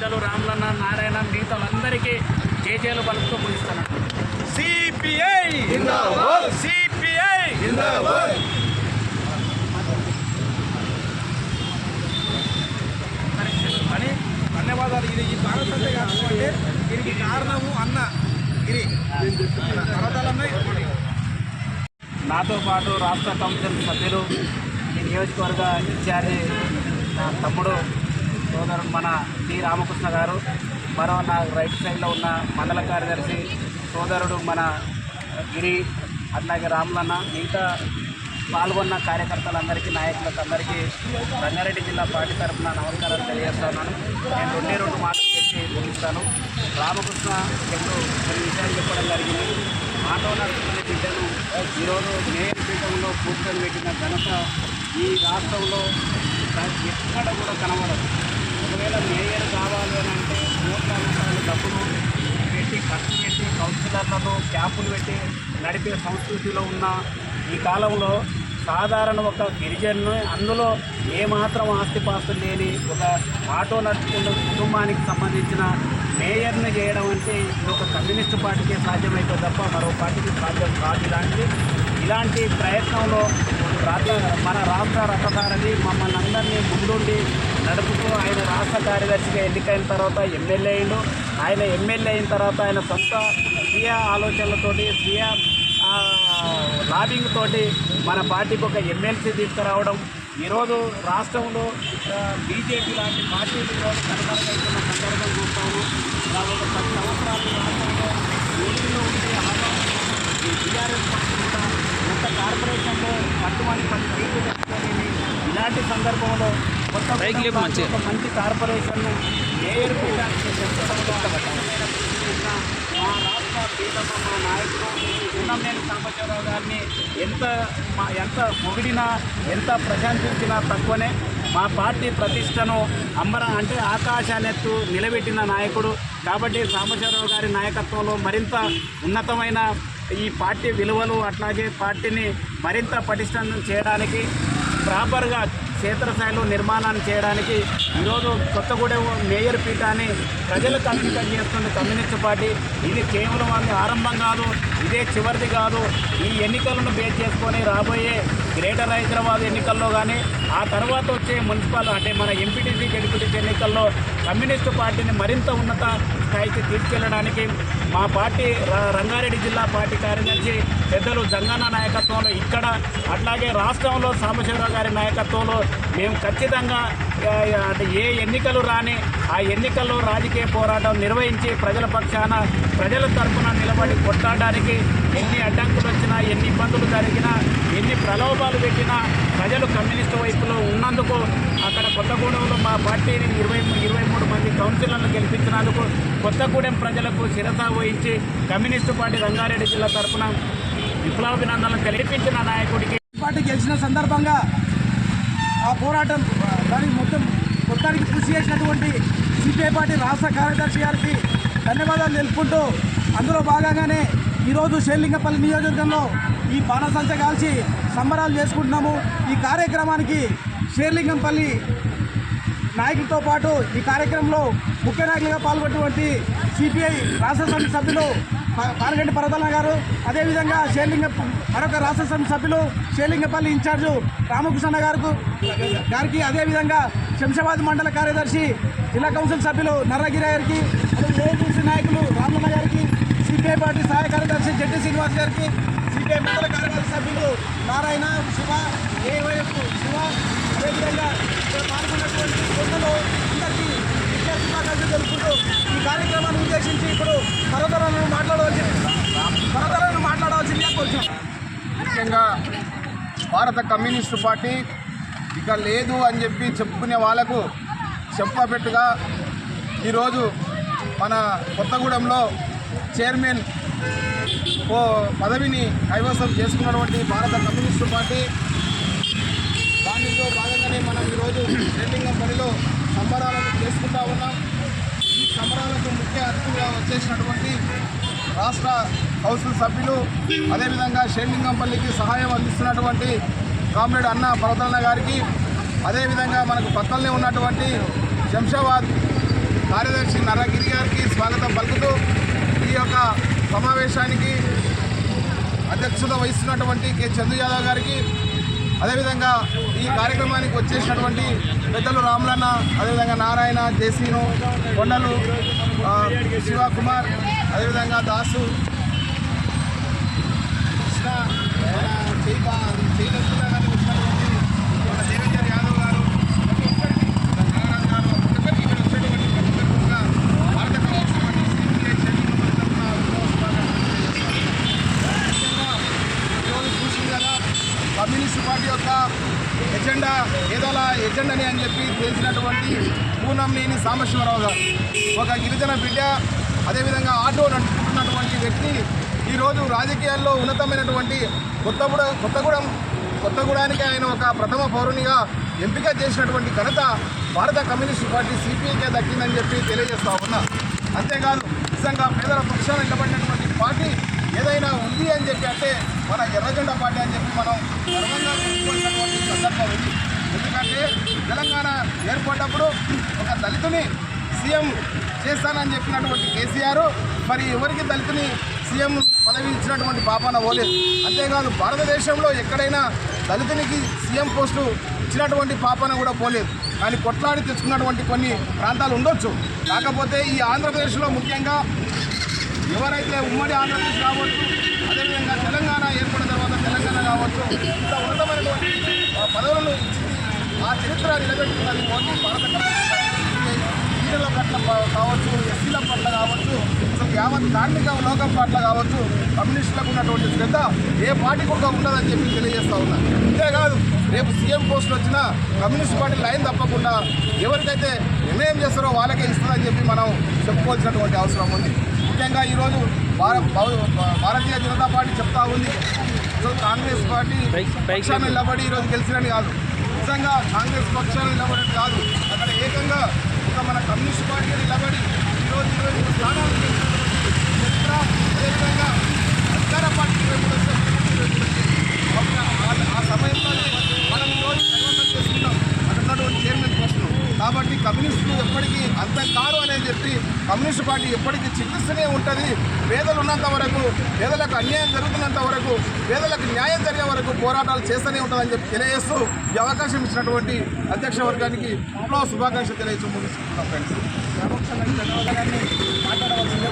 పెద్దలు రాములన్న నారాయణ మిగతా అందరికీ జేజేలు పలుకుతూ ముగిస్తున్నాను సిపిఐ! సిపిఐ! అని ధన్యవాదాలు. ఇది ఈ భారతంటే కాకపోతే దీనికి కారణము అన్న పర్వతాలన్న ఇదిగోండి. నాతో పాటు రాష్ట్ర కౌన్సిల్ సభ్యులు ఈ నియోజకవర్గ ఇన్ఛార్జి నా తమ్ముడు సోదరుడు మన టి రామకృష్ణ గారు మరో నా రైట్ సైడ్లో ఉన్న మండల కార్యదర్శి సోదరుడు మన గిరి అట్లాగే రాములన్న మిగతా పాల్గొన్న కార్యకర్తలందరికీ నాయకులకు అందరికీ రంగారెడ్డి జిల్లా పార్టీ తరఫున నమస్కారాలు తెలియజేస్తున్నాను. నేను రెండే రెండు మాటలు చెప్పి ముగిస్తాను. రామకృష్ణ ఎప్పుడు కొన్ని విషయాలు చెప్పడం జరిగింది. ఆటో నడుపుకునే బిడ్డను ఈరోజు మేయర్ పీఠంలో కూర్చొని పెట్టిన ఘనత ఈ రాష్ట్రంలో ఎక్కడ కూడా కనబడదు ఒకవేళ మేయర్ కావాలి అని అంటే కోట్ల రూపాయలు డబ్బులు పెట్టి ఖర్చు పెట్టి కౌన్సిలర్లను క్యాంపులు పెట్టి నడిపే సంస్కృతిలో ఉన్న ఈ కాలంలో సాధారణ ఒక గిరిజను అందులో ఏమాత్రం ఆస్తిపాస్తులు లేని ఒక ఆటో నడుపుకున్న కుటుంబానికి సంబంధించిన మేయర్ని చేయడం అంటే ఇది ఒక కమ్యూనిస్ట్ పార్టీకే సాధ్యమైతే తప్ప మరో పార్టీకి సాధ్యం కాదు. ఇలాంటి ఇలాంటి ప్రయత్నంలో మన రాష్ట్ర రథసారథి మమ్మల్ని అందరినీ ముందుండి నడుపుతూ ఆయన రాష్ట్ర కార్యదర్శిగా ఎన్నికైన తర్వాత ఎమ్మెల్యే అయిండు ఆయన ఎమ్మెల్యే అయిన తర్వాత ఆయన సొంత స్వీయ ఆలోచనలతోటి స్వీయ లాబింగ్ తోటి మన పార్టీకి ఒక ఎమ్మెల్సీ తీసుకురావడం. ఈరోజు రాష్ట్రంలో బీజేపీ లాంటి పార్టీలు ఈరోజు కనుమరుగైతున్న సందర్భం చూస్తాము. పది సంవత్సరాలు రాష్ట్రంలో ఉండే ఆదాయం ఈ టీఆర్ఎస్ పార్టీ కొత్త కార్పొరేషన్లో పట్టుమని పది ఇలాంటి సందర్భంలో కొత్త మంచి కార్పొరేషన్ మేయర్ పీఠానికి మా రాష్ట్ర పీఠము మా నాయకుడు ఉన్నమనేని సాంబశివరావు గారిని ఎంత మా ఎంత పొగిడినా ఎంత ప్రశంసించినా తక్కువనే. మా పార్టీ ప్రతిష్టను అంబర అంటే ఆకాశానెత్తు నిలబెట్టిన నాయకుడు. కాబట్టి సాంబశివరావు గారి నాయకత్వంలో మరింత ఉన్నతమైన ఈ పార్టీ విలువలు అట్లాగే పార్టీని మరింత పటిష్టం చేయడానికి ప్రాపర్గా క్షేత్రస్థాయిలో నిర్మాణాన్ని చేయడానికి ఈరోజు కొత్తగూడెం మేయర్ పీఠాన్ని ప్రజలకు అంకితం చేస్తుంది కమ్యూనిస్ట్ పార్టీ. ఇది కేవలం అది ఆరంభం కాదు ఇదే చివరిది కాదు. ఈ ఎన్నికలను బేస్ చేసుకొని రాబోయే గ్రేటర్ హైదరాబాద్ ఎన్నికల్లో కానీ ఆ తర్వాత వచ్చే మున్సిపల్ అంటే మన ఎంపీటీసీ జడ్పీటీసీ ఎన్నికల్లో కమ్యూనిస్టు పార్టీని మరింత ఉన్నత స్థాయికి తీసుకెళ్ళడానికి మా పార్టీ రంగారెడ్డి జిల్లా పార్టీ కార్యదర్శి పెద్దలు జంగన్న నాయకత్వంలో ఇక్కడ అట్లాగే రాష్ట్రంలో సాంబశివరావు గారి నాయకత్వంలో మేము ఖచ్చితంగా అంటే ఏ ఎన్నికలు రాని ఆ ఎన్నికల్లో రాజకీయ పోరాటం నిర్వహించి ప్రజల పక్షాన ప్రజల తరఫున నిలబడి కొట్లాడడానికి ఎన్ని అడ్డంకులు వచ్చినా ఎన్ని ఇబ్బందులు జరిగినా ఎన్ని ప్రలోభాలు పెట్టినా ప్రజలు కమ్యూనిస్టు వైపులో ఉన్నందుకు అక్కడ కొత్తగూడెంలో మా పార్టీని ఇరవై ఇరవై మూడు మంది కౌన్సిలర్లు గెలిపించినందుకు కొత్తగూడెం ప్రజలకు శిరస వహించి కమ్యూనిస్టు పార్టీ రంగారెడ్డి జిల్లా తరఫున విప్లవాభినందనలు తెలిపించిన నాయకుడికి పార్టీ గెలిచిన సందర్భంగా ఆ పోరాటం దానికి మొత్తం మొత్తానికి కృషి చేసినటువంటి సిపిఐ పార్టీ రాష్ట్ర కార్యదర్శి గారికి ధన్యవాదాలు తెలుపుకుంటూ అందులో భాగంగానే ఈరోజు షేర్లింగపల్లి నియోజకవర్గంలో ఈ బాణసంచ కాల్చి సంబరాలు చేసుకుంటున్నాము. ఈ కార్యక్రమానికి షేర్లింగంపల్లి నాయకులతో పాటు ఈ కార్యక్రమంలో ముఖ్య నాయకులుగా పాల్గొన్నటువంటి సిపిఐ రాష్ట్ర సమితి సభ్యులు ప- పాలగంటి గారు అదేవిధంగా షేర్లింగ మరొక రాష్ట్ర సభ్యులు షేర్లింగపల్లి ఇన్ఛార్జు రామకృష్ణ గారికి గారికి అదేవిధంగా శంషాబాద్ మండల కార్యదర్శి జిల్లా కౌన్సిల్ సభ్యులు నర్రగిరి గారికి ఏఐటీసీ నాయకులు రామన్న గారికి సిపిఐ పార్టీ సహాయ కార్యదర్శి జడ్డి శ్రీనివాస్ గారికి సిపిఐ మండల కార్యదర్శి సభ్యులు నారాయణ శివ ఏవైఎఫ్ శివ అదేవిధంగా పాల్గొన్నటువంటి అందరికీ తెలుపుకుంటూ ఈ కార్యక్రమాన్ని ఉద్దేశించి ఇప్పుడు పర్వతరాలను మాట్లాడవలసింది పర్వతరాలను మాట్లాడవలసిందిగా కొంచెం ముఖ్యంగా భారత కమ్యూనిస్టు పార్టీ ఇక లేదు అని చెప్పి చెప్పుకునే వాళ్ళకు చెప్పబెట్టుగా ఈరోజు మన కొత్తగూడెంలో చైర్మన్ ఓ పదవిని కైవసం చేసుకున్నటువంటి భారత కమ్యూనిస్టు పార్టీ. దానిలో భాగంగానే మనం ఈరోజు పనిలో సంబరాలను చేసుకుంటా ఉన్నాం. సంబరాలకు ముఖ్య అతిథిగా వచ్చేసినటువంటి రాష్ట్ర కౌన్సిల్ సభ్యులు అదేవిధంగా షేర్లింగంపల్లికి సహాయం అందిస్తున్నటువంటి కామ్రేడ్ అన్న పర్వతన్న గారికి అదేవిధంగా మనకు పక్కనే ఉన్నటువంటి శంషాబాద్ కార్యదర్శి నరగిరి గారికి స్వాగతం పలుకుతూ ఈ యొక్క సమావేశానికి అధ్యక్షత వహిస్తున్నటువంటి కె చందు యాదవ్ గారికి అదేవిధంగా ఈ కార్యక్రమానికి వచ్చేసినటువంటి పెద్దలు రాములన్న అదేవిధంగా నారాయణ జేసీను కొండలు ఆ, శివకుమార్ అదేవిధంగా దాసు కృష్ణ మన చేయి బా- చేయి నొప్పులా కానీ వచ్చినటువంటి మన దేవేందర్ యాదవ్ గారు ప్రతి ఒక్కరికి, నాగరాజు గారు, ప్రతి ఒక్కరికి ఇక్కడ వచ్చేటువంటి ప్రతి ఒక్కరికి కూడా భారత కమ్యూనిస్ట్ పార్టీ సిపిఐ శరీరం తరఫున ముఖ్యంగా ఈరోజు చూసింది కదా కమ్యూనిస్ట్ పార్టీ యొక్క ఎజెండా ఏదోలా ఎజెండాని అని చెప్పి తెలిసినటువంటి పూనంనేని సాంబశివరావు గారు. ఒక గిరిజన బిడ్డ అదేవిధంగా ఆటో నడుపుతున్నటువంటి వ్యక్తి ఈరోజు రాజకీయాల్లో ఉన్నతమైనటువంటి కొత్తగూడ కొత్తగూడెం కొత్తగూడానికి ఆయన ఒక ప్రథమ పౌరునిగా ఎంపిక చేసినటువంటి ఘనత భారత కమ్యూనిస్ట్ పార్టీ సిపిఐకే దక్కిందని చెప్పి తెలియజేస్తా ఉన్నా. అంతేకాదు నిజంగా పేదల పక్షాన నిలబడినటువంటి పార్టీ ఏదైనా ఉంది అని చెప్పి అంటే మన ఎర్రజెండా పార్టీ అని చెప్పి మనం గర్వంగా చెప్పుకోవాల్సినటువంటి సందర్భం ఉంది. ఎందుకంటే తెలంగాణ ఏర్పడ్డప్పుడు ఒక దళితుని సీఎం చేస్తానని చెప్పినటువంటి కేసీఆర్ మరి ఎవరికి దళితుని సీఎం పదవి ఇచ్చినటువంటి పాపాన పోలేదు అంతేకాదు భారతదేశంలో ఎక్కడైనా దళితునికి సీఎం పోస్టు ఇచ్చినటువంటి పాపాన కూడా పోలేదు. కానీ కొట్లాడి తెచ్చుకున్నటువంటి కొన్ని ప్రాంతాలు ఉండొచ్చు. కాకపోతే ఈ ఆంధ్రప్రదేశ్లో ముఖ్యంగా ఎవరైతే ఉమ్మడి ఆంధ్రప్రదేశ్ కావచ్చు అదేవిధంగా తెలంగాణ ఏర్పడిన తర్వాత తెలంగాణ కావచ్చు ఇంత ఉన్నతమైనటువంటి పదవులను ఇచ్చింది ఆ చరిత్ర నిలబెట్టుకున్నది మోదీ భారత మహిళల పట్ల కావచ్చు ఎస్సీల పట్ల కావచ్చు అసలు యావత్ కార్మిక లోకం పట్ల కావచ్చు కమ్యూనిస్టులకు ఉన్నటువంటి శ్రద్ధ ఏ పార్టీ కూడా ఉండదని చెప్పి తెలియజేస్తా ఉన్నా. అంతేకాదు రేపు సీఎం పోస్టులు వచ్చినా కమ్యూనిస్ట్ పార్టీ లైన్ తప్పకుండా ఎవరికైతే నిర్ణయం చేస్తారో వాళ్ళకే ఇస్తుందని చెప్పి మనం చెప్పుకోవాల్సినటువంటి అవసరం ఉంది. ముఖ్యంగా ఈరోజు భారత భారతీయ జనతా పార్టీ చెప్తా ఉంది. ఈరోజు కాంగ్రెస్ పార్టీ పక్షాన నిలబడి ఈరోజు గెలిచినని కాదు. నిజంగా కాంగ్రెస్ పక్షాన నిలబడేది కాదు. అక్కడ ఏకంగా ఒక మన కమ్యూనిస్ట్ పార్టీ నిలబడి ఈరోజు ఇరవై మూడు స్థానాలు చరిత్ర అదేవిధంగా అధికార పార్టీ ఇరవై మూడు వస్తే ఇరవై మూడు వచ్చింది. కాబట్టి ఆ- ఆ సమయంలోనే మనం ఈరోజు కైవసం చేసుకున్నాం అక్కడ ఉన్నటువంటి చైర్మన్ పోస్టులు కాబట్టి కమ్యూనిస్టులు ఎప్పటికీ అంతం కారు అనేది చెప్పి కమ్యూనిస్ట్ పార్టీ ఎప్పటికీ చికిత్సనే ఉంటుంది పేదలు ఉన్నంత వరకు పేదలకు అన్యాయం జరుగుతున్నంత వరకు పేదలకు న్యాయం జరిగే వరకు పోరాటాలు చేస్తూనే ఉంటుందని చెప్పి తెలియజేస్తూ ఈ అవకాశం ఇచ్చినటువంటి అధ్యక్ష వర్గానికి విప్లవ శుభాకాంక్షలు తెలియజేస్తూ ముగిస్తున్నాం ఫ్రెండ్స్. మాట్లాడవలసిందే